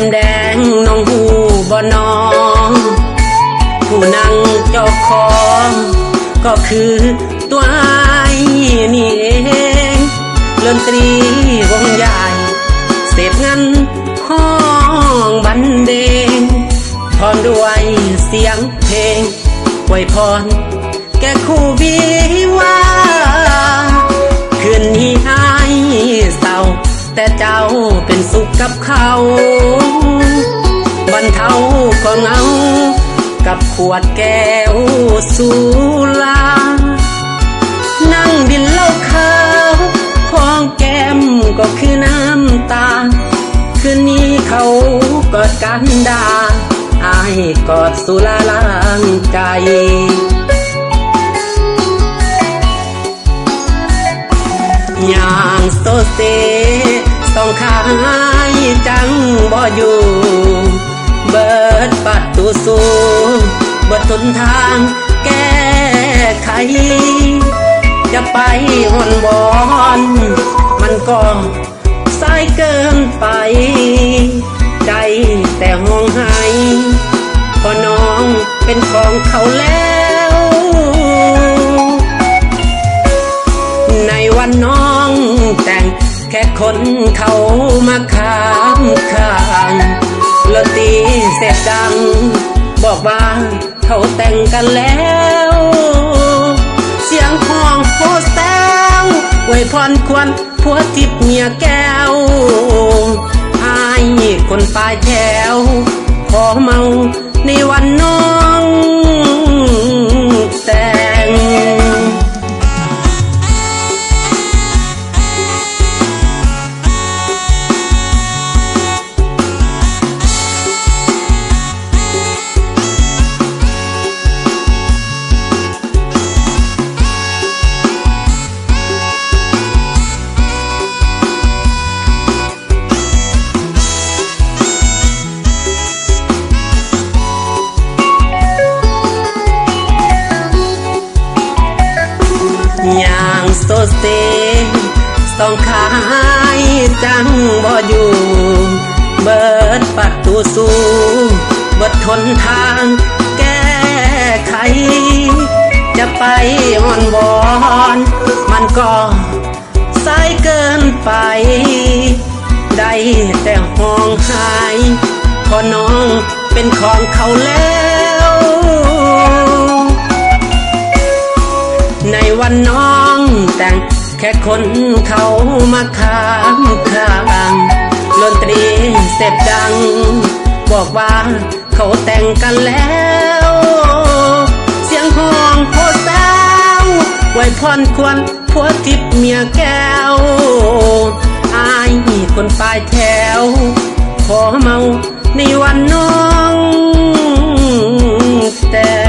มแดงน้องหูบ่น้องผู้นั่งเจ้าของ ก็คือตัวไอ้นี่เองเล่นตรีวงใหญ่เสพเงินห้องบันเดงพร้อมด้วยเสียงเพลงไวยพร แก่คู่วิวาคืนนี้ให้เศร้าแต่เจ้าเป็นสุขกับเขา กับขวดแก้วสุรานั่งดินเล้าขาวของแก้มก็คือน้ำตา คืนนี้เขากอดกันดาอายกอดสุราล้างใจอย่างโซเซต้องขายจังบ่อยู่ เบิดปัดตูสู บิดทนทางแก้ไข จะไปหอนบอน มันก็สายเกินไป ใจแต่ห้องไห้เพอน้องเป็นของเขาแล้ว ในวันน้องแต่งแค่คนเขามาขามข้างลตีเสร็จดัง บอกว่า เขาแต่งกันแล้ว เสียงห้องโพแซวไวยพรควรผัวทิพย์เมียแก้วอายคนปลายแถวขอเมาในวันนอง สองขายจังบ่อยู่ เบิดปัดตูสูเบิดทนทางแก้ไข จะไปอ่อนบอนมันก็สายเกินไป ได้แต่ห้องหายพอน้องเป็นของเขาแล้ว ในวันน้องแต่ง แค่คนเขามาค้างข้างดนตรีเสพดัง บอกว่าเขาแต่งกันแล้ว เสียงห้องโพแซวไว้พรควรผัวทิพเมียแก้ว อายคนปลายแถว ขอเมาในวันน้องแต่